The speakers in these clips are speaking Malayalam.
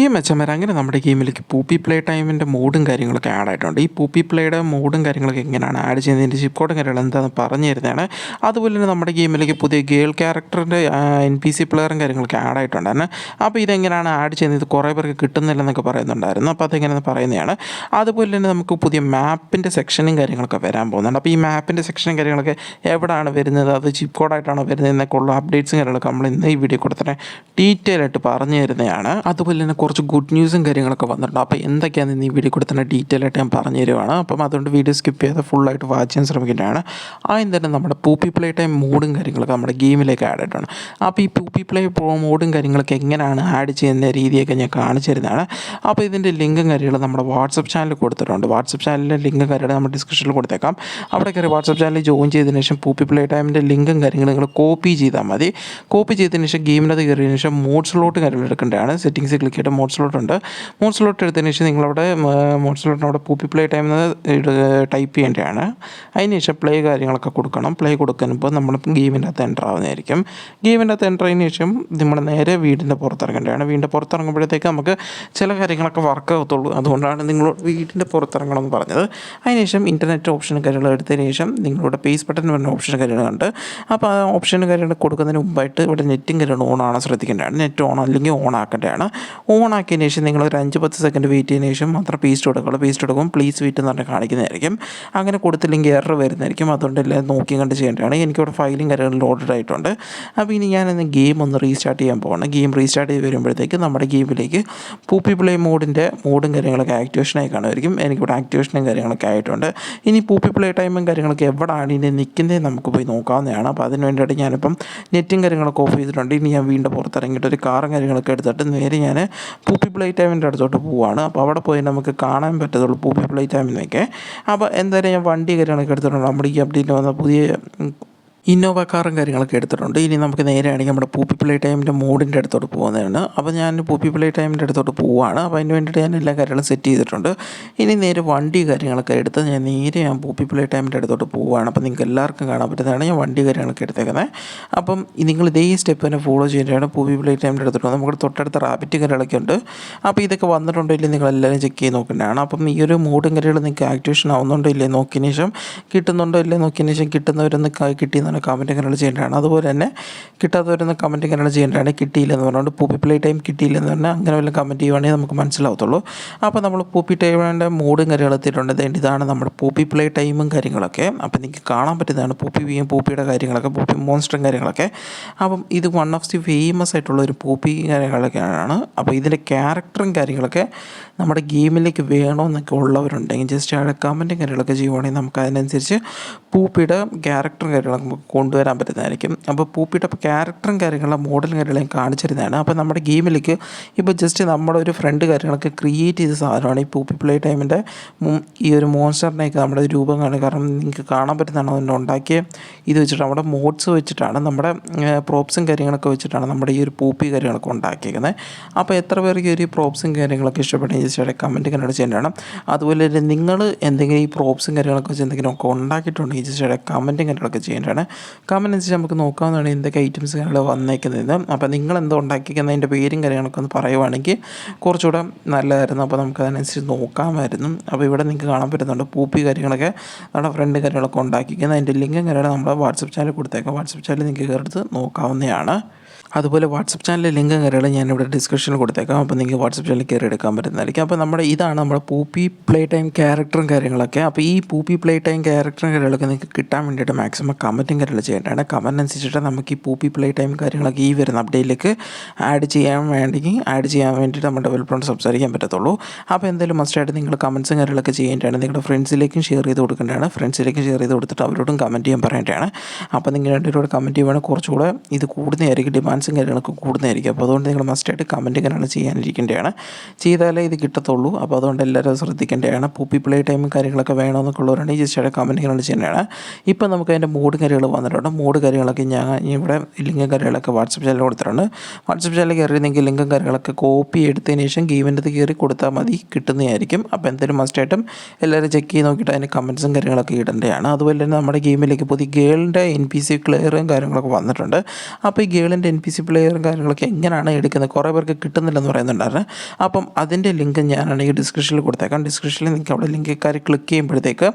ഈ മെച്ചമര അങ്ങനെ നമ്മുടെ ഗെയിമിലേക്ക് പൂപ്പി പ്ലേ ടൈമിന്റെ മോഡും കാര്യങ്ങളൊക്കെ ആഡ് ആയിട്ടുണ്ട്. ഈ പൂപ്പി പ്ലേയുടെ മോഡും കാര്യങ്ങളൊക്കെ എങ്ങനെയാണ് ആഡ് ചെയ്യുന്നതിന്റെ ചിപ്പ് കോഡും കാര്യങ്ങൾ എന്താണെന്ന് പറഞ്ഞു തരുന്നതാണ്. അതുപോലെ തന്നെ നമ്മുടെ ഗെയിമിലേക്ക് പുതിയ ഗേൾ ക്യാരക്ടറിന്റെ എൻ പി സി പ്ലെയറും കാര്യങ്ങളൊക്കെ ആഡ് ആയിട്ടുണ്ടായിരുന്നു. അപ്പോൾ ഇതെങ്ങനെയാണ് ആഡ് ചെയ്യുന്നത്? കുറേ പേർക്ക് കിട്ടുന്നില്ലെന്നൊക്കെ പറയുന്നുണ്ടായിരുന്നു. അപ്പോൾ അതെങ്ങനെയെന്ന് പറയുന്നതാണ്. അതുപോലെ തന്നെ നമുക്ക് പുതിയ മാപ്പിന്റെ സെക്ഷനും കാര്യങ്ങളൊക്കെ വരാൻ പോകുന്നുണ്ട്. അപ്പോൾ ഈ മാപ്പിന്റെ സെക്ഷനും കാര്യങ്ങളൊക്കെ എവിടെയാണ് വരുന്നത്? അത് ചിപ്പ് കോഡായിട്ടാണോ വരുന്നത്? എന്നൊക്കെ ഉള്ള അപ്ഡേറ്റ്സും കാര്യങ്ങളൊക്കെ നമ്മൾ ഇന്ന് ഈ വീഡിയോ കൂടെ തന്നെ ഡീറ്റെയിൽ ആയിട്ട് പറഞ്ഞു തരുന്നതാണ്. അതുപോലെ തന്നെ കുറച്ച് ഗുഡ് ന്യൂസും കാര്യങ്ങളൊക്കെ വന്നിട്ടുണ്ട്. അപ്പോൾ എന്തൊക്കെയാണെന്ന് ഈ വീഡിയോ കൂടെ തന്നെ ഡീറ്റെയിൽ ആയിട്ട് ഞാൻ പറഞ്ഞു തരുവാണ്. അപ്പം അതുകൊണ്ട് വീഡിയോ സ്കിപ്പ് ചെയ്ത് ഫുള്ളായിട്ട് വാച്ച് ചെയ്യാൻ ശ്രമിക്കുന്നതാണ് ആദ്യം തന്നെ നമ്മുടെ പൂപ്പി പ്ലേ ടൈം മോഡും കാര്യങ്ങളൊക്കെ നമ്മുടെ ഗെയിമിലേക്ക് ആഡ് ആയിട്ടാണ് അപ്പോൾ ഈ പൂപ്പി പ്ലേ മോഡും കാര്യങ്ങളൊക്കെ എങ്ങനെയാണ് ആഡ് ചെയ്യുന്ന രീതിയൊക്കെ ഞാൻ കാണിച്ചു തരുന്നതാണ്. അപ്പോൾ ഇതിന്റെ ലിങ്കും കാര്യങ്ങളും നമ്മുടെ വാട്സപ്പ് ചാനൽ കൊടുത്തിട്ടുണ്ട്. വാട്സപ്പ് ചാനലിന്റെ ലിങ്കും കാര്യങ്ങളും നമ്മുടെ ഡിസ്ക്രിപ്ഷനിൽ കൊടുത്തേക്കാം. അവിടെ കയറി വാട്സപ്പ് ചാനലിൽ ജോയിൻ ചെയ്തതിന് ശേഷം പൂപ്പി പ്ലേ ടൈമിന്റെ ലിങ്കും കാര്യങ്ങളും നിങ്ങൾ കോപ്പി ചെയ്താൽ മതി. കോപ്പി ചെയ്തതിന് ശേഷം ഗെയിമിനകത്ത് കയറിയതിന് ശേഷം മോഡ് സ്ലോട്ട് കാര്യങ്ങൾ എടുക്കേണ്ടതാണ്. സെറ്റിങ്സ് ക്ലിക്ക് ചെയ്തിട്ട് മോഡ് സ്ലോട്ട് ഉണ്ട് മോഡ് സ്ലോട്ട് എടുത്തതിന് ശേഷം നിങ്ങളവിടെ മോഡ് സ്ലോട്ടിനവിടെ പൂപ്പി പ്ലേ ടൈം ടൈപ്പ് ചെയ്യേണ്ടതാണ്. അതിന് ശേഷം പ്ലേ കാര്യങ്ങളൊക്കെ കൊടുക്കണം. പ്ലേ കൊടുക്കുമ്പോൾ നമ്മൾ ഗെയിമിന്റെ അകത്ത് എന്റർ ആവുന്നതായിരിക്കും. ഗെയിമിന്റെ അകത്ത് എന്റർ ആയതിനു ശേഷം നമ്മൾ നേരെ വീടിന്റെ പുറത്തിറങ്ങേണ്ടതാണ്. വീടിന്റെ പുറത്തിറങ്ങുമ്പോഴത്തേക്ക് നമുക്ക് ചില കാര്യങ്ങളൊക്കെ വർക്ക് ആകത്തുള്ളൂ അതുകൊണ്ടാണ് നിങ്ങൾ വീടിന്റെ പുറത്തിറങ്ങണം എന്ന് പറഞ്ഞത് അതിനുശേഷം ഇന്റർനെറ്റ് ഓപ്ഷൻ കാര്യങ്ങൾ എടുത്തതിന് ശേഷം നിങ്ങളുടെ പേസ് ബട്ടൺ പറഞ്ഞ ഓപ്ഷൻ കാര്യങ്ങളുണ്ട് അപ്പോൾ ആ ഓപ്ഷൻ കാര്യങ്ങൾ കൊടുക്കുന്നതിന് മുമ്പായിട്ട് ഇവിടെ നെറ്റും കാര്യങ്ങൾ ഓൺ ആണ് ശ്രദ്ധിക്കേണ്ടതാണ്. നെറ്റ് ഓൺ അല്ലെങ്കിൽ ഓൺ ആക്കേണ്ടതാണ്. ഓൺ ആക്കിയതിന് ശേഷം നിങ്ങൾ ഒരു അഞ്ച് പത്ത് സെക്കൻഡ് വെയിറ്റ് ചെയ്തതിന് ശേഷം മാത്രം പേസ്റ്റ് കൊടുക്കുള്ളൂ. പേസ്റ്റ് കൊടുക്കും പ്ലീസ് വെയിറ്റ് എന്ന് പറഞ്ഞാൽ കാണിക്കുന്നതായിരിക്കും. അങ്ങനെ കൊടുത്തില്ലെങ്കിൽ എറർ വരുന്നതായിരിക്കും. അതുകൊണ്ട് എല്ലാം നോക്കി കണ്ട് ചെയ്യേണ്ടതാണ്. എനിക്കിവിടെ ഫയലും കാര്യങ്ങളും ലോഡഡ് ആയിട്ടുണ്ട്. അപ്പോൾ ഇനി ഞാനിന്ന് ഗെയിം ഒന്ന് റീസ്റ്റാർട്ട് ചെയ്യാൻ പോകണം ഗെയിം റീസ്റ്റാർട്ട് ചെയ്ത് വരുമ്പോഴത്തേക്ക് നമ്മുടെ ഗെയിമിലേക്ക് പൂപ്പി പ്ലേ മോഡിന്റെ മോഡും കാര്യങ്ങളൊക്കെ ആക്ടിവേഷനായി കാണുമായിരിക്കും. എനിക്കിവിടെ ആക്ടിവേഷനും കാര്യങ്ങളൊക്കെ ആയിട്ടുണ്ട്. ഇനി പൂപ്പി പ്ലേ ടൈമും കാര്യങ്ങളൊക്കെ എവിടെയാണ് ഇനി നിൽക്കുന്നത് നമുക്ക് പോയി നോക്കാവുന്നതാണ്. അപ്പോൾ അതിന് വേണ്ടിയിട്ട് ഞാനിപ്പം നെറ്റും കാര്യങ്ങളൊക്കെ ഓഫ് ചെയ്തിട്ടുണ്ട്. ഇനി ഞാൻ വീണ്ടും പുറത്തിറങ്ങിയിട്ട് ഒരു കാറും കാര്യങ്ങളൊക്കെ എടുത്തിട്ട് നേരെ ഞാൻ പൂപ്പി പ്ലേ ടൈമിന്റെ അടുത്തോട്ട് പോവുകയാണ് അപ്പോൾ അവിടെ പോയി നമുക്ക് കാണാൻ പറ്റത്തുള്ളൂ പൂപ്പി പ്ലേ ടൈമിനൊക്കെ. അപ്പോൾ എന്തായാലും ഞാൻ വണ്ടി കാര്യങ്ങളൊക്കെ എടുത്തിട്ടുണ്ട് നമ്മുടെ ഈ അപ്ഡേറ്റ് വന്ന പുതിയ ഇന്നോവ കാറും കാര്യങ്ങളൊക്കെ എടുത്തിട്ടുണ്ട്. ഇനി നമുക്ക് നേരെയാണെങ്കിൽ നമ്മുടെ പൂപ്പി പ്ലേ ടൈമിന്റെ മൂഡിന്റെ അടുത്തോട്ട് പോകുന്നതാണ്. അപ്പോൾ ഞാൻ പൂപ്പി പ്ലേ ടൈമിന്റെ അടുത്തോട്ട് പോവുകയാണ് അപ്പോൾ അതിന് വേണ്ടിയിട്ട് ഞാൻ എല്ലാ കാര്യങ്ങളും സെറ്റ് ചെയ്തിട്ടുണ്ട്. ഇനി നേരെ വണ്ടി കാര്യങ്ങളൊക്കെ എടുത്ത് ഞാൻ നേരെ ഞാൻ പൂപ്പി പ്ലേ ടൈമിന്റെ അടുത്തോട്ട് പോവുകയാണ് അപ്പോൾ നിങ്ങൾക്ക് എല്ലാവർക്കും കാണാൻ പറ്റുന്നതാണ് ഞാൻ വണ്ടി കാര്യങ്ങളൊക്കെ എടുത്തേക്കുന്നത്. അപ്പം നിങ്ങൾ ഇതേ സ്റ്റെപ്പ് തന്നെ ഫോളോ ചെയ്യേണ്ടതാണ്. പൂപ്പി പ്ലേ ടൈമിന്റെ അടുത്തോട്ട് നമുക്ക് തൊട്ടടുത്ത റാബിറ്റ് കാര്യങ്ങളൊക്കെ ഉണ്ട്. അപ്പോൾ ഇതൊക്കെ വന്നിട്ടുണ്ടോ നിങ്ങൾ എല്ലാവരും ചെക്ക് ചെയ്ത് നോക്കേണ്ടതാണ്. അപ്പം ഈ ഒരു മൂഡും കാര്യങ്ങൾ നിങ്ങൾക്ക് ആക്ടിവേഷൻ ആവുന്നുണ്ടോ ഇല്ലേ നോക്കിയതിന് ശേഷം കിട്ടുന്നുണ്ടോ ഇല്ലേ നോക്കിയതിന് ശേഷം കിട്ടുന്നവരൊന്ന് കിട്ടിയെന്ന് പറഞ്ഞാൽ കമന്റ് എങ്ങനെയാണ് ചെയ്യേണ്ടതാണ്. അതുപോലെ തന്നെ കിട്ടാത്തവരൊന്ന് കമന്റ് എങ്ങനെയാണ് ചെയ്യേണ്ടതാണ്. കിട്ടിയില്ലെന്ന് പറഞ്ഞുകൊണ്ട് പൂപ്പി പ്ലേ ടൈം കിട്ടിയില്ലെന്ന് പറഞ്ഞാൽ അങ്ങനെ വല്ല കമന്റ് ചെയ്യുവാണെങ്കിൽ നമുക്ക് മനസ്സിലാവത്തുള്ളൂ. അപ്പോൾ നമ്മൾ പൂപ്പി ടൈമിന്റെ മൂഡും കാര്യങ്ങൾ എത്തിയിട്ടുണ്ട്. ഇതാണ് നമ്മുടെ പൂപ്പി പ്ലേ ടൈമും കാര്യങ്ങളൊക്കെ. അപ്പോൾ നിങ്ങൾക്ക് കാണാൻ പറ്റുന്നതാണ് പൂപ്പി വിയും പൂപ്പിയുടെ കാര്യങ്ങളൊക്കെ പൂപ്പി മോൺസ്റ്ററും കാര്യങ്ങളൊക്കെ. അപ്പം ഇത് വൺ ഓഫ് ദി ഫേമസ് ആയിട്ടുള്ള ഒരു പൂപ്പി കാര്യങ്ങളൊക്കെയാണ്. അപ്പോൾ ഇതിന്റെ ക്യാരക്ടറും കാര്യങ്ങളൊക്കെ നമ്മുടെ ഗെയിമിലേക്ക് വേണമെന്നൊക്കെ ഉള്ളവരുണ്ടെങ്കിൽ ജസ്റ്റ് അവിടെ കമന്റും കാര്യങ്ങളൊക്കെ ചെയ്യുവാണെങ്കിൽ നമുക്ക് അതിനനുസരിച്ച് പൂപ്പിയുടെ ക്യാരക്ടറും കാര്യങ്ങളൊക്കെ കൊണ്ടുവരാൻ പറ്റുന്നതായിരിക്കും. അപ്പോൾ പൂപ്പിയുടെ ക്യാരക്ടറും കാര്യങ്ങളും മോഡലും കാര്യങ്ങളും കാണിച്ചിരുന്നതാണ്. അപ്പോൾ നമ്മുടെ ഗെയിമിലേക്ക് ഇപ്പോൾ ജസ്റ്റ് നമ്മുടെ ഒരു ഫ്രണ്ട് കാര്യങ്ങളൊക്കെ ക്രിയേറ്റ് ചെയ്ത സാധനമാണ് ഈ പൂപ്പി പ്ലേ ടൈമിന്റെ ഈ ഒരു മോൺസ്റ്ററിനെയൊക്കെ നമ്മുടെ രൂപം കാണുക. കാരണം നിങ്ങൾക്ക് കാണാൻ പറ്റുന്നതാണ് അതുകൊണ്ട് ഉണ്ടാക്കിയ ഇത് വെച്ചിട്ട് നമ്മുടെ മോഡ്സ് വെച്ചിട്ടാണ് നമ്മുടെ പ്രോപ്സും കാര്യങ്ങളൊക്കെ വെച്ചിട്ടാണ് നമ്മുടെ ഈ ഒരു പൂപ്പി കാര്യങ്ങളൊക്കെ ഉണ്ടാക്കിയിരിക്കുന്നത് അപ്പോൾ എത്ര പേർക്ക് ഒരു പ്രോപ്സും കാര്യങ്ങളൊക്കെ ഇഷ്ടപ്പെട്ടെങ്കിൽ ജസ്റ്റ് കമന്റ് കണ്ടിട്ട് ചെയ്യേണ്ടതാണ്. അതുപോലെ തന്നെ നിങ്ങൾ എന്തെങ്കിലും ഈ പ്രോപ്സും കാര്യങ്ങളൊക്കെ വെച്ച് എന്തെങ്കിലുമൊക്കെ ഉണ്ടാക്കിയിട്ടുണ്ടെങ്കിൽ ജസ്റ്റ് കമന്റും കാര്യങ്ങളൊക്കെ ചെയ്യേണ്ടതാണ്. കമന്റ് അനുസരിച്ച് നമുക്ക് നോക്കാവുന്നതാണ് എന്തൊക്കെ ഐറ്റംസ് കാര്യങ്ങൾ വന്നേക്കുന്നത്. അപ്പോൾ നിങ്ങൾ എന്തോ ഉണ്ടാക്കിക്കുന്നതിന്റെ പേരും കാര്യങ്ങളൊക്കെ ഒന്ന് പറയുവാണെങ്കിൽ കുറച്ചുകൂടെ നല്ലതായിരുന്നു. അപ്പോൾ നമുക്ക് അതിനനുസരിച്ച് നോക്കാമായിരുന്നു. അപ്പോൾ ഇവിടെ നിങ്ങൾക്ക് കാണാൻ പറ്റുന്നുണ്ട് പൂപ്പി കാര്യങ്ങളൊക്കെ നമ്മുടെ ഫ്രണ്ട് കാര്യങ്ങളൊക്കെ ഉണ്ടാക്കിക്കുന്നത് അതിന്റെ ലിങ്കും കാര്യങ്ങൾ നമ്മുടെ വാട്സപ്പ് ചാനൽ കൊടുത്തേക്കാം വാട്സപ്പ് ചാനൽ നിങ്ങൾക്ക് കയറി നോക്കാവുന്നതാണ്. അതുപോലെ വാട്സപ്പ് ചാനലിലെ ലിങ്കും കയറിയാലും ഞാനിവിടെ ഡിസ്ക്രിപ്ഷനിൽ കൊടുത്തേക്കാം. അപ്പോൾ നിങ്ങൾക്ക് വാട്സപ്പ് ചാനലിൽ കയറി എടുക്കാൻ പറ്റുന്നതായിരിക്കും. അപ്പോൾ നമ്മുടെ ഇതാണ് നമ്മുടെ പൂപ്പി പ്ലേ ടൈം ക്യാരക്ടറും കാര്യങ്ങളൊക്കെ. അപ്പോൾ ഈ പൂപ്പി പ്ലേ ടൈം ക്യാരക്ടറും കാര്യങ്ങളൊക്കെ നിങ്ങൾക്ക് കിട്ടാൻ വേണ്ടിയിട്ട് മാക്സിമം കമന്റും കാര്യങ്ങൾ ചെയ്യേണ്ടതാണ്. കമന്റ് അനുസരിച്ചിട്ട് നമുക്ക് ഈ പൂപ്പി പ്ലേ ടൈം കാര്യങ്ങളൊക്കെ ഈ വരുന്ന അപ്ഡേറ്റിലേക്ക് ആഡ് ചെയ്യാൻ വേണ്ടെങ്കിൽ ആഡ് ചെയ്യാൻ വേണ്ടിയിട്ട് നമ്മുടെ ഡെവലപ്പറോട് സംസാരിക്കാൻ പറ്റത്തുള്ളൂ. അപ്പോൾ എന്തായാലും മസ്റ്റായിട്ട് നിങ്ങൾ കമൻസും കാര്യങ്ങളൊക്കെ ചെയ്യേണ്ടതാണ്. നിങ്ങളുടെ ഫ്രണ്ട്സിലേക്കും ഷെയർ ചെയ്ത് കൊടുക്കേണ്ടതാണ്. ഫ്രണ്ട്സിലേക്കും ഷെയർ ചെയ്ത് കൊടുത്തിട്ട് അവരോടും കമന്റ് ചെയ്യാൻ പറയേണ്ടതാണ്. അപ്പോൾ നിങ്ങൾ രണ്ടുപേരോട് കമന്റ് ചെയ്യുവാണെങ്കിൽ കുറച്ചുകൂടെ ഇത് കൂടുന്നതായിരിക്കും. ഡിമാൻഡ്സും കാര്യങ്ങളൊക്കെ കൂടുന്നതായിരിക്കും. അപ്പോൾ അതുകൊണ്ട് നിങ്ങൾ മസ്റ്റായിട്ട് കമന്റ് കാര്യങ്ങൾ ചെയ്യാനിരിക്കേണ്ടതാണ്. ചെയ്താലേ ഇത് കിട്ടത്തുള്ളൂ. അപ്പോൾ അതുകൊണ്ട് എല്ലാവരും ശ്രദ്ധിക്കേണ്ടതാണ്. പൂപ്പി പ്ലേ ടൈമും കാര്യങ്ങളൊക്കെ വേണമെന്നൊക്കെ ഉള്ളവരാണെങ്കിൽ ജസ്റ്റ് കമന്റ് കാര്യങ്ങൾ ചെയ്യേണ്ടതാണ് ഇപ്പോൾ നമുക്ക് അതിന്റെ മൂഡ് കാര്യങ്ങൾ വന്നിട്ടുണ്ട്. മൂഡ് കാര്യങ്ങളൊക്കെ ഞാൻ ഇവിടെ ലിങ്കും കാര്യങ്ങളൊക്കെ വാട്സപ്പ് ചാനൽ കൊടുത്തിട്ടുണ്ട്. വാട്സപ്പ് ചാനൽ നിങ്ങൾക്ക് ലിങ്കും കാര്യങ്ങളൊക്കെ കോപ്പി എടുത്തതിന് ശേഷം ഗെയിമിന്റെ കയറി കൊടുത്താൽ മതി. കിട്ടുന്നതായിരിക്കും. അപ്പോൾ എന്തായാലും മസ്റ്റായിട്ടും എല്ലാവരും ചെക്ക് ചെയ്ത് നോക്കിയിട്ട് അതിന്റെ കമന്റ്സും കാര്യങ്ങളൊക്കെ ഇടേണ്ടതാണ്. അതുപോലെ തന്നെ നമ്മുടെ ഗെയിമിലേക്ക് പുതിയ ഗേളിന്റെ എൻ പി സി ക്ലിയറും കാര്യങ്ങളൊക്കെ വന്നിട്ടുണ്ട്. അപ്പോൾ ഈ ഗേളിന്റെ എൻ പി സി പ്ലെയറും കാര്യങ്ങളൊക്കെ എങ്ങനെയാണ് എടുക്കുന്നത്. കുറേ പേർക്ക് കിട്ടുന്നില്ലെന്ന് പറയുന്നുണ്ടായിരുന്നു. അപ്പം അതിന്റെ ലിങ്ക് ഞാനാണെങ്കിൽ ഡിസ്ക്രിപ്ഷനിൽ കൊടുത്തേക്കാം. ഡിസ്ക്രിപ്ഷനിൽ നിങ്ങൾക്ക് അവിടെ ലിങ്ക് കാര്യം ക്ലിക്ക് ചെയ്യുമ്പോഴത്തേക്ക്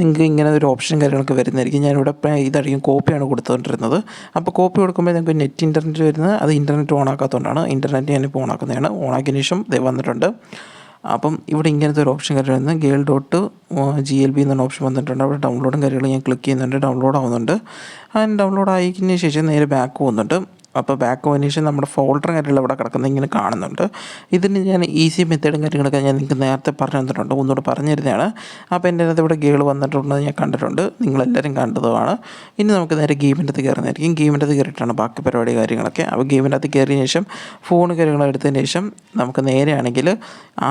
നിങ്ങൾക്ക് ഇങ്ങനെ ഒരു ഓപ്ഷൻ കാര്യങ്ങളൊക്കെ വരുന്നതായിരിക്കും. ഞാനിവിടെ ഇതായിരിക്കും കോപ്പിയാണ് കൊടുത്തുകൊണ്ടിരുന്നത് അപ്പോൾ കോപ്പി കൊടുക്കുമ്പോൾ നിങ്ങൾക്ക് നെറ്റ് ഇന്റർനെറ്റ് വരുന്നത്. അത് ഇന്റർനെറ്റ് ഓൺ ആക്കാത്തതുകൊണ്ടാണ്. ഇന്റർനെറ്റ് ഞാനിപ്പോൾ ഓൺ ആക്കുന്നതാണ്. ഓൺ ആക്കിയതിന് ശേഷം ഇത് വന്നിട്ടുണ്ട്. അപ്പം ഇവിടെ ഇങ്ങനത്തെ ഒരു ഓപ്ഷൻ കാര്യം വരുന്നത്. Girl dot G L B എന്നൊരു ഓപ്ഷൻ വന്നിട്ടുണ്ട്. അവിടെ ഡൗൺലോഡും കാര്യങ്ങളും ഞാൻ ക്ലിക്ക് ചെയ്യുന്നുണ്ട്. ഡൗൺലോഡ് ആവുന്നുണ്ട്. അതിന് ഡൗൺലോഡ് ആയിക്കഴിഞ്ഞ ശേഷം നേരെ ബാക്ക് പോകുന്നുണ്ട്. അപ്പോൾ ബാക്ക് പോയതിന് നമ്മുടെ ഫോൾഡറും കാര്യങ്ങളും ഇവിടെ കിടക്കുന്ന ഇങ്ങനെ കാണുന്നുണ്ട്. ഇതിന് ഞാൻ ഈസി മെത്തേഡും കാര്യങ്ങളൊക്കെ ഞാൻ നിങ്ങൾക്ക് നേരത്തെ പറഞ്ഞു തന്നിട്ടുണ്ട്. ഒന്നുകൂടെ പറഞ്ഞു തരുന്നതാണ് അപ്പോൾ എന്റെ അതിനകത്ത് ഇവിടെ ഗേൾ വന്നിട്ടുണ്ടെന്ന് ഞാൻ കണ്ടിട്ടുണ്ട്. നിങ്ങളെല്ലാവരും കണ്ടതുമാണ്. ഇനി നമുക്ക് നേരെ ഗെയിമിന്റെ അകത്ത് കയറുന്നതായിരിക്കും. ഗെയിമിന്റെ അകത്ത് കയറിയിട്ടാണ് ബാക്കി പരിപാടി കാര്യങ്ങളൊക്കെ. അപ്പോൾ ഗെയിമിന്റെ അകത്ത് കയറിയതിന് ശേഷം ഫോൺ കാര്യങ്ങൾ എടുത്തതിന് ശേഷം നമുക്ക് നേരെയാണെങ്കിൽ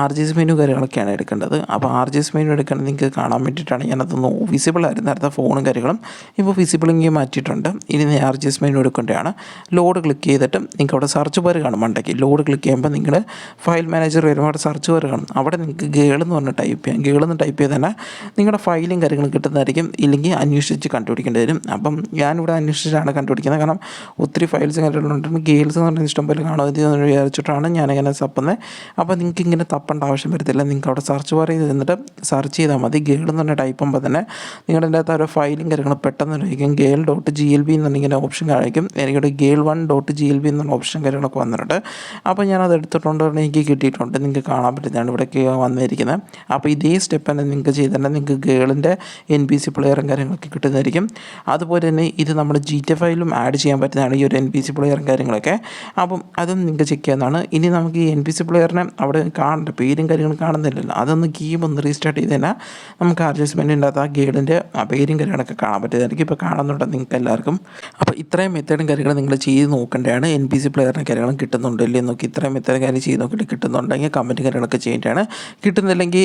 ആർ ജി എസ് മെനു കാര്യങ്ങളൊക്കെയാണ് എടുക്കേണ്ടത്. അപ്പോൾ ആർ ജി എസ് മെനു എടുക്കേണ്ടത് നിങ്ങൾക്ക് കാണാൻ വേണ്ടിയിട്ടാണ് ഞാനതൊന്ന് വിസിബിൾ ആയിരുന്നു. നേരത്തെ ഫോണും കാര്യങ്ങളും ഇപ്പോൾ വിസിബിളിങ്ങി മാറ്റിയിട്ടുണ്ട്. ഇനി ആർ ജി എസ് മെനു എടുക്കേണ്ടതാണ്. ലോഡ് ക്ലിക്ക് ചെയ്തിട്ട് നിങ്ങൾക്ക് അവിടെ സെർച്ച് ബാർ കാണും. മണ്ടയ്ക്ക് ലോഡ് ക്ലിക്ക് ചെയ്യുമ്പോൾ നിങ്ങൾ ഫയൽ മാനേജർ വരുമ്പോൾ അവിടെ സെർച്ച് ബാർ കാണും. അവിടെ നിങ്ങൾക്ക് ഗേൾ എന്ന് പറഞ്ഞ് ടൈപ്പ് ചെയ്യാം. ഗേൾ എന്ന് ടൈപ്പ് ചെയ്ത് തന്നെ നിങ്ങളുടെ ഫയലും കാര്യങ്ങളും കിട്ടുന്നതായിരിക്കും. ഇല്ലെങ്കിൽ അന്വേഷിച്ച് കണ്ടുപിടിക്കേണ്ടി വരും. അപ്പം ഞാനിവിടെ അന്വേഷിച്ചിട്ടാണ് കണ്ടുപിടിക്കുന്നത്. കാരണം ഒത്തിരി ഫയൽസ് കാര്യങ്ങളുണ്ട് ഗേൾസ് എന്ന് പറഞ്ഞാൽ ഇഷ്ടംപോലെ കാണും. ഇത് എന്ന് വിചാരിച്ചിട്ടാണ് ഞാനിങ്ങനെ തപ്പുന്നത് അപ്പോൾ നിങ്ങൾക്ക് ഇങ്ങനെ തപ്പേണ്ട ആവശ്യം വരത്തില്ല. നിങ്ങൾക്ക് അവിടെ സെർച്ച് ബാർ ചെയ്ത് നിന്നിട്ട് സെർച്ച് ചെയ്താൽ മതി. ഗേൾ എന്ന് പറഞ്ഞ ടൈപ്പ് ചെയ്യുമ്പോൾ തന്നെ നിങ്ങളുടെ അകത്ത് ഓരോ ഫയലും കാര്യങ്ങളും പെട്ടെന്ന് കഴിക്കും girl dot G L B എന്നിങ്ങനെ ഓപ്ഷൻ കാണിക്കും. എനിക്കിവിടെ girl one dot G L B എന്നുള്ള ഓപ്ഷൻ കാര്യങ്ങളൊക്കെ വന്നിട്ടുണ്ട്. അപ്പോൾ ഞാനത് എടുത്തിട്ടുണ്ട്. എനിക്ക് കിട്ടിയിട്ടുണ്ട്. നിങ്ങൾക്ക് കാണാൻ പറ്റുന്നതാണ് ഇവിടേക്ക് വന്നിരിക്കുന്നത്. അപ്പോൾ ഇതേ സ്റ്റെപ്പ് തന്നെ നിങ്ങൾക്ക് ചെയ്തിട്ടുണ്ടെങ്കിൽ നിങ്ങൾക്ക് ഗേളിന്റെ എൻ ബി സി പ്ലെയറും കാര്യങ്ങളൊക്കെ കിട്ടുന്നതായിരിക്കും. അതുപോലെ തന്നെ ഇത് നമ്മൾ ജി ടി ഫൈലും ആഡ് ചെയ്യാൻ പറ്റുന്നതാണ് ഈ ഒരു എൻ ബി സി പ്ലെയറും കാര്യങ്ങളൊക്കെ. അപ്പം അതും നിങ്ങൾക്ക് ചെക്ക് ചെയ്യാവുന്നതാണ്. ഇനി നമുക്ക് ഈ എൻ ബി സി പ്ലെയറിനെ അവിടെ കാണണ്ട. പേരും കാര്യങ്ങളും കാണുന്നില്ലല്ലോ. അതൊന്ന് ഗെയിം ഒന്ന് റീസ്റ്റാർട്ട് ചെയ്ത് കഴിഞ്ഞാൽ നമുക്ക് അഡ്ജസ്റ്റ്മെന്റ് ഉണ്ടാകാത്ത ആ ഗേഡിന്റെ പേരും കാര്യങ്ങളൊക്കെ കാണാൻ പറ്റുന്നതായിരിക്കും. ഇപ്പോൾ കാണുന്നുണ്ട് നിങ്ങൾക്ക് എല്ലാവർക്കും അപ്പോൾ ഇത്രയും മെത്തേഡും കാര്യങ്ങളും നിങ്ങൾ ചെയ്ത് നോക്കേണ്ടതാണ്. എൻ പി സി പ്ലെയറിന് കാര്യങ്ങളും കിട്ടുന്നുണ്ടോ ഇല്ലേ? നോക്കി ഇത്രയും ഇത്രയും കാര്യം ചെയ്ത് നോക്കിയിട്ട് കിട്ടുന്നുണ്ടെങ്കിൽ കമന്റ് കാര്യങ്ങളൊക്കെ ചെയ്യേണ്ടതാണ്. കിട്ടുന്നില്ലെങ്കിൽ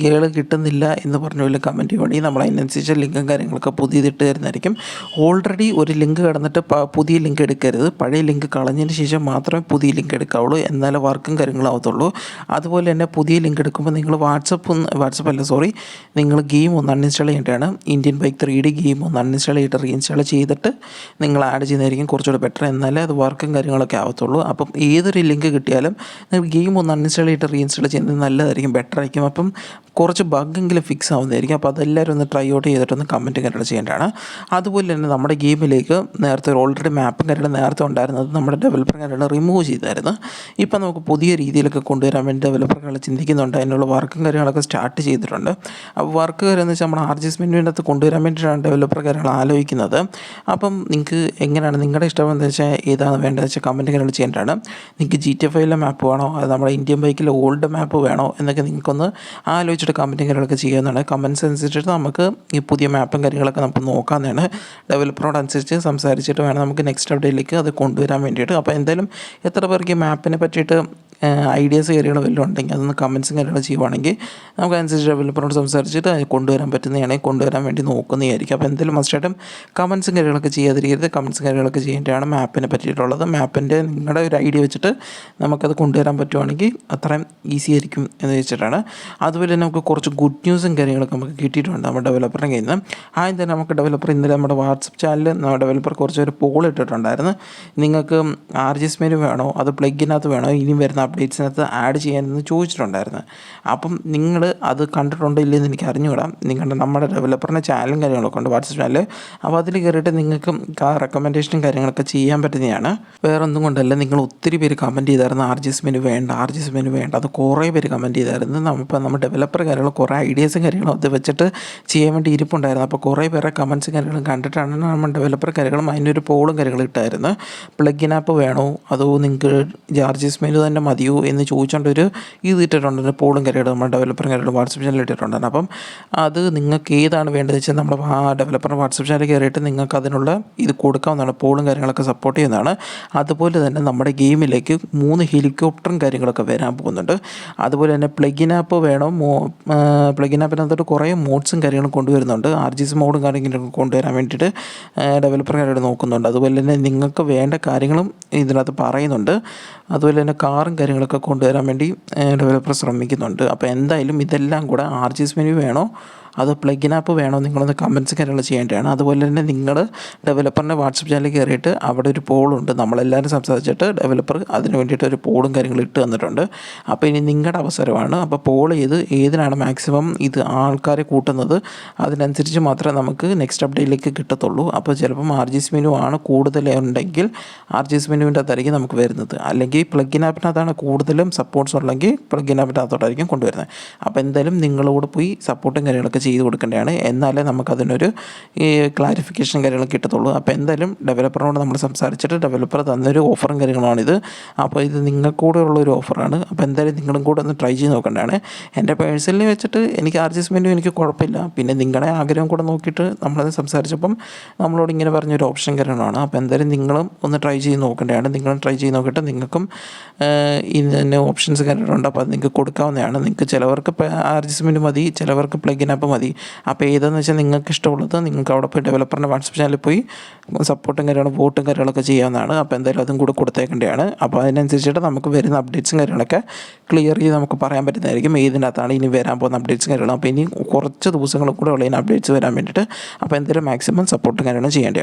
ഗേൾ കിട്ടുന്നില്ല എന്ന് പറഞ്ഞ പോലെ കമന്റ് ചെയ്യുവാണെങ്കിൽ നമ്മൾ അതിനനുസരിച്ച് ലിങ്കും കാര്യങ്ങളൊക്കെ പുതിയതിട്ട് തരുന്നതായിരിക്കും. ഓൾറെഡി ഒരു ലിങ്ക് കടന്നിട്ട് പുതിയ ലിങ്ക് എടുക്കരുത്. പഴയ ലിങ്ക് കളഞ്ഞതിന് ശേഷം മാത്രമേ പുതിയ ലിങ്ക് എടുക്കാവുള്ളൂ. എന്നാലേ വർക്കും കാര്യങ്ങളാവത്തുള്ളൂ അതുപോലെ തന്നെ പുതിയ ലിങ്ക് എടുക്കുമ്പോൾ നിങ്ങൾ വാട്സപ്പ് വാട്സപ്പ് അല്ല സോറി നിങ്ങൾ ഗെയിം ഒന്ന് അൺഇൻസ്റ്റാൾ ചെയ്യേണ്ടതാണ്. Indian bike three D game ഒന്ന് അൺഇൻസ്റ്റാൾ ചെയ്തിട്ട് റീഇൻസ്റ്റാൾ ചെയ്തിട്ട് നിങ്ങൾ ആഡ് ചെയ്യുന്നതായിരിക്കും കുറച്ചുകൂടെ ബെറ്റർ എന്നാലേ അത് വർക്കും കാര്യങ്ങളൊക്കെ ആവത്തുള്ളൂ. അപ്പം ഏതൊരു ലിങ്ക് കിട്ടിയാലും ഗെയിം ഒന്ന് അൺഇൻസ്റ്റാൾ ചെയ്തിട്ട് റീഇൻസ്റ്റാൾ ചെയ്യുന്നത് നല്ലതായിരിക്കും ബെറ്റർ ആയിരിക്കും. അപ്പം കുറച്ച് ബഗ്ഗെങ്കിലും ഫിക്സ് ആവുന്നതായിരിക്കും. അപ്പോൾ അതെല്ലാവരും ഒന്ന് ട്രൈ ഔട്ട് ചെയ്തിട്ടൊന്ന് കമന്റ് കാര്യങ്ങൾ ചെയ്യേണ്ടതാണ്. അതുപോലെ തന്നെ നമ്മുടെ ഗെയിമിലേക്ക് നേരത്തെ ഓൾറെഡി മാപ്പും കാര്യങ്ങളും നേരത്തെ ഉണ്ടായിരുന്നത് നമ്മുടെ ഡെവലപ്പർ കാര്യങ്ങൾ റിമൂവ് ചെയ്തായിരുന്നു. ഇപ്പം നമുക്ക് പുതിയ രീതിയിലൊക്കെ കൊണ്ടുവരാൻ വേണ്ടി ഡെവലപ്പറുകൾ ചിന്തിക്കുന്നുണ്ട്. അതിനുള്ള വർക്കും കാര്യങ്ങളൊക്കെ സ്റ്റാർട്ട് ചെയ്തിട്ടുണ്ട്. അപ്പോൾ വർക്ക് കാര്യം എന്ന് വെച്ചാൽ നമ്മൾ അകത്ത് കൊണ്ടുവരാൻ വേണ്ടിയിട്ടാണ് ഡെവലപ്പർ കാര്യങ്ങൾ ആലോചിക്കുന്നത്. അപ്പം നിങ്ങൾക്ക് എങ്ങനെയാണ് നിങ്ങളുടെ ഇഷ്ടം എന്താ വെച്ചാൽ ഏതാണ് വേണ്ടതെന്ന് വെച്ചാൽ കമന്റ് കാര്യങ്ങൾ ചെയ്യേണ്ടതാണ്. നിങ്ങൾക്ക് ജി ടി ഫൈവിലെ മാപ്പ് വേണോ? അത് നമ്മുടെ ഇന്ത്യൻ ബൈക്കിലെ ഓൾഡ് മാപ്പ് വേണോ? എന്നൊക്കെ നിങ്ങൾക്കൊന്ന് ആലോചിച്ചിട്ട് കമന്റ് കാര്യങ്ങളൊക്കെ ചെയ്യാവുന്നതാണ് കമന്റ്സ് അനുസരിച്ചിട്ട് നമുക്ക് ഈ പുതിയ മാപ്പും കാര്യങ്ങളൊക്കെ നമുക്ക് നോക്കാവുന്നതാണ് ഡെവലപ്പറോട് അനുസരിച്ച് സംസാരിച്ചിട്ട് വേണം നമുക്ക് നെക്സ്റ്റ് അപ്ഡേറ്റിലേക്ക് അത് കൊണ്ടുവരാൻ വേണ്ടിയിട്ട്. അപ്പോൾ എന്തായാലും എത്ര പേർക്ക് മാപ്പിനെ പറ്റിയിട്ട് ഐഡിയാസ് കാര്യങ്ങൾ വല്ലതും ഉണ്ടെങ്കിൽ അതൊന്ന് കമൻസും കാര്യങ്ങൾ ചെയ്യുവാണെങ്കിൽ നമുക്ക് അനുസരിച്ച് ഡെവലപ്പറോട് സംസാരിച്ചിട്ട് അത് കൊണ്ടുവരാൻ പറ്റുന്നതാണെങ്കിൽ കൊണ്ടുവരാൻ വേണ്ടി നോക്കുന്നതായിരിക്കും. അപ്പോൾ എന്തായാലും മസ്റ്റായിട്ടും കമൻസും കാര്യങ്ങളൊക്കെ ചെയ്യാതിരിക്കരുത്. കമൻസും കാര്യങ്ങളൊക്കെ ചെയ്യേണ്ടതാണ് മാപ്പിനെ പറ്റിയിട്ടുള്ളത്. മാപ്പിന്റെ നിങ്ങളുടെ ഒരു ഐഡിയ വെച്ചിട്ട് നമുക്കത് കൊണ്ടുവരാൻ പറ്റുവാണെങ്കിൽ അത്രയും ഈസി ആയിരിക്കും എന്ന് വെച്ചിട്ടാണ്. അതുപോലെ തന്നെ നമുക്ക് കുറച്ച് ഗുഡ് ന്യൂസും കാര്യങ്ങളൊക്കെ നമുക്ക് കിട്ടിയിട്ടുണ്ട് നമ്മുടെ ഡെവലപ്പറിന്റെ കയ്യിൽ നിന്ന്. ആദ്യം തന്നെ നമുക്ക് ഡെവലപ്പർ ഇന്നലെ നമ്മുടെ വാട്സപ്പ് ചാനലിൽ ഡെവലപ്പർ കുറച്ച് ഒരു പോൾ ഇട്ടിട്ടുണ്ടായിരുന്നു. നിങ്ങൾക്ക് ആർ ജി എസ് മെനു വേണോ? അത് പ്ലഗിനകത്ത് വേണോ? ഇനി വരുന്ന അപ്ഡേറ്റ്സിനകത്ത് ആഡ് ചെയ്യാനെന്ന് ചോദിച്ചിട്ടുണ്ടായിരുന്നു. അപ്പം നിങ്ങൾ അത് കണ്ടിട്ടുണ്ടോ ഇല്ലെന്ന് എനിക്ക് അറിഞ്ഞുകൂടാം. നിങ്ങളുടെ നമ്മുടെ ഡെവലപ്പറിന്റെ ചാനലും കാര്യങ്ങളൊക്കെ ഉണ്ട് വാട്സപ്പ് ചാനൽ അപ്പോൾ അതിൽ കയറിയിട്ട് നിങ്ങൾക്ക് റെക്കമെൻഡേഷനും കാര്യങ്ങളൊക്കെ ചെയ്യാൻ പറ്റുന്നതാണ്. വേറെ ഒന്നും കൊണ്ടല്ല നിങ്ങൾ ഒത്തിരി പേര് കമന്റ് ചെയ്തായിരുന്നു ആർ ജി എസ് വേണ്ട ആർ ജി എസ് വേണ്ട. അത് കുറേ പേര് കമന്റ് ചെയ്തായിരുന്നു. നമ്മളിപ്പോൾ നമ്മൾ ഡെവലപ്പർ കാര്യങ്ങൾ കുറേ ഐഡിയാസും കാര്യങ്ങളും അത് വെച്ചിട്ട് ചെയ്യാൻ വേണ്ടി ഇരിപ്പുണ്ടായിരുന്നു. അപ്പോൾ കുറേ പേരെ കമൻസും കാര്യങ്ങളും കണ്ടിട്ടാണ് നമ്മൾ ഡെവലപ്പർ കാര്യങ്ങളും അതിന്റെ ഒരു പോളും കാര്യങ്ങളും ഇട്ടായിരുന്നു. പ്ലഗിൻ ആപ്പ് വേണോ? അതോ നിങ്ങൾക്ക് ജാർജിസ് മെനു തന്നെ മതിയോ എന്ന് ചോദിച്ചുകൊണ്ട് ഒരു ഇത് ഇട്ടിട്ടുണ്ട്. പോളും കാര്യങ്ങളും നമ്മുടെ ഡെവലപ്പർ കരയുടെ വാട്സപ്പ് ചാനലിൽ ഇട്ടിട്ടുണ്ടായിരുന്നു. അപ്പം അത് നിങ്ങൾക്ക് ഏതാണ് വേണ്ടതെന്ന് വെച്ചാൽ നമ്മൾ ആ ഡെവലപ്പറിന്റെ വാട്സപ്പ് ചാനലിൽ കയറിയിട്ട് നിങ്ങൾക്ക് അതിനുള്ള ഇത് കൊടുക്കാവുന്നതാണ്. പോളും കാര്യങ്ങളൊക്കെ സപ്പോർട്ട് ചെയ്യുന്നതാണ്. അതുപോലെ തന്നെ നമ്മുടെ ഗെയിമിലേക്ക് മൂന്ന് ഹെലികോപ്റ്ററും കാര്യങ്ങളൊക്കെ വരാൻ പോകുന്നുണ്ട്. അതുപോലെ തന്നെ പ്ലഗിൻ ആപ്പ് വേണം? മോ പ്ലഗിൻ ആപ്പിനകത്തോട്ട് കുറേ മോഡ്സും കാര്യങ്ങളും കൊണ്ടുവരുന്നുണ്ട്. ആർ ജി എസ് മോഡും കാര്യങ്ങളും കൊണ്ടുവരാൻ വേണ്ടിയിട്ട് ഡെവലപ്പർ കാര്യമായിട്ട് നോക്കുന്നുണ്ട്. അതുപോലെ തന്നെ നിങ്ങൾക്ക് വേണ്ട കാര്യങ്ങളും ഇതിനകത്ത് പറയുന്നുണ്ട്. അതുപോലെ തന്നെ കാറും കാര്യങ്ങളൊക്കെ കൊണ്ടുവരാൻ വേണ്ടി ഡെവലപ്പർ ശ്രമിക്കുന്നുണ്ട്. അപ്പോൾ എന്തായാലും ഇതെല്ലാം കൂടെ ആർ ജി എസ് മെനു വേണോ? അത് പ്ലഗിൻ ആപ്പ് വേണോ നിങ്ങളൊന്ന് കമൻസ് കാര്യങ്ങൾ ചെയ്യേണ്ടതാണ്. അതുപോലെ തന്നെ നിങ്ങൾ ഡെവലപ്പറിന്റെ വാട്സപ്പ് ചാനലിൽ കയറിയിട്ട് അവിടെ ഒരു പോളുണ്ട് നമ്മളെല്ലാവരും സംസാരിച്ചിട്ട് ഡെവലപ്പർ അതിന് വേണ്ടിയിട്ട് ഒരു പോളും കാര്യങ്ങളും ഇട്ട് തന്നിട്ടുണ്ട്. അപ്പോൾ ഇനി നിങ്ങളുടെ അവസരമാണ്. അപ്പോൾ പോൾ ചെയ്ത് ഏതിനാണ് മാക്സിമം ഇത് ആൾക്കാരെ കൂട്ടുന്നത്? അതിനനുസരിച്ച് മാത്രമേ നമുക്ക് നെക്സ്റ്റ് അപ്ഡേറ്റിലേക്ക് കിട്ടത്തുള്ളൂ. അപ്പോൾ ചിലപ്പം ആർ ജി എസ് മെനു ആണ് കൂടുതൽ ഉണ്ടെങ്കിൽ ആർ ജി എസ് മെനുവിന്റെ അകത്തായിരിക്കും നമുക്ക് വരുന്നത്. അല്ലെങ്കിൽ പ്ലഗിൻ ആപ്പിനകത്താണ് കൂടുതലും സപ്പോർട്ട്സ് ഉള്ളെങ്കിൽ പ്ലഗിൻ ആപ്പിന്റെ അകത്തോട്ടായിരിക്കും കൊണ്ടുവരുന്നത്. അപ്പോൾ എന്തായാലും നിങ്ങളോട് പോയി സപ്പോർട്ടും കാര്യങ്ങളൊക്കെ ചെയ്ത് കൊടുക്കേണ്ടതാണ്. എന്നാലേ നമുക്കതിനൊരു ഈ ക്ലാരിഫിക്കേഷൻ കാര്യങ്ങൾ കിട്ടത്തുള്ളൂ. അപ്പോൾ എന്തായാലും ഡെവലപ്പറിനോട് നമ്മൾ സംസാരിച്ചിട്ട് ഡെവലപ്പർ തന്നൊരു ഓഫറും കാര്യങ്ങളാണിത് അപ്പോൾ ഇത് നിങ്ങൾക്ക് കൂടെ ഉള്ളൊരു ഓഫറാണ് അപ്പോൾ എന്തായാലും നിങ്ങളും കൂടെ ഒന്ന് ട്രൈ ചെയ്ത് നോക്കേണ്ടതാണ്. എന്റെ പേഴ്സണലി വെച്ചിട്ട് എനിക്ക് മെനു എനിക്ക് കുഴപ്പമില്ല. പിന്നെ നിങ്ങളുടെ ആഗ്രഹം കൂടെ നോക്കിയിട്ട് നമ്മളത് സംസാരിച്ചപ്പം നമ്മളോട് ഇങ്ങനെ പറഞ്ഞൊരു ഓപ്ഷൻ കാര്യങ്ങളാണ്. അപ്പോൾ എന്തായാലും നിങ്ങളും ഒന്ന് ട്രൈ ചെയ്ത് നോക്കേണ്ടതാണ്. നിങ്ങളും ട്രൈ ചെയ്ത് നോക്കിയിട്ട് നിങ്ങൾക്കും ഇതിന് ഓപ്ഷൻസ് കാര്യങ്ങളുണ്ട്. അപ്പോൾ അത് നിങ്ങൾക്ക് കൊടുക്കാവുന്നതാണ്. നിങ്ങൾക്ക് ചിലവർക്ക് മെനു മതി. ചിലവർക്ക് പ്ലഗിൻ ആപ്പ് മതി. അപ്പോൾ ഏതെന്ന് വെച്ചാൽ നിങ്ങൾക്ക് ഇഷ്ടമുള്ളത് നിങ്ങൾക്ക് അവിടെ പോയി ഡെവലപ്പറിന്റെ വാട്സപ്പ് ചാനലിൽ പോയി സപ്പോർട്ടും കാര്യങ്ങളും വോട്ടും കാര്യങ്ങളൊക്കെ ചെയ്യാവുന്നതാണ്. അപ്പോൾ എന്തായാലും അതും കൂടെ കൊടുത്തേക്കേണ്ടതാണ്. അപ്പോൾ അതിനനുസരിച്ചിട്ട് നമുക്ക് വരുന്ന അപ്ഡേറ്റ്സും കാര്യങ്ങളൊക്കെ ക്ലിയർ ചെയ്ത് നമുക്ക് പറയാൻ പറ്റുന്നതായിരിക്കും ഏതിനകത്താണ് ഇനി വരാൻ പോകുന്ന അപ്ഡേറ്റ്സും കാര്യങ്ങളും. അപ്പോൾ ഇനി കുറച്ച് ദിവസങ്ങൾ കൂടെ ഉള്ള അപ്ഡേറ്റ്സ് വരാൻ വേണ്ടിയിട്ട് അപ്പോൾ എന്തായാലും മാക്സിമം സപ്പോർട്ടും കാര്യങ്ങളും ചെയ്യേണ്ടതാണ്.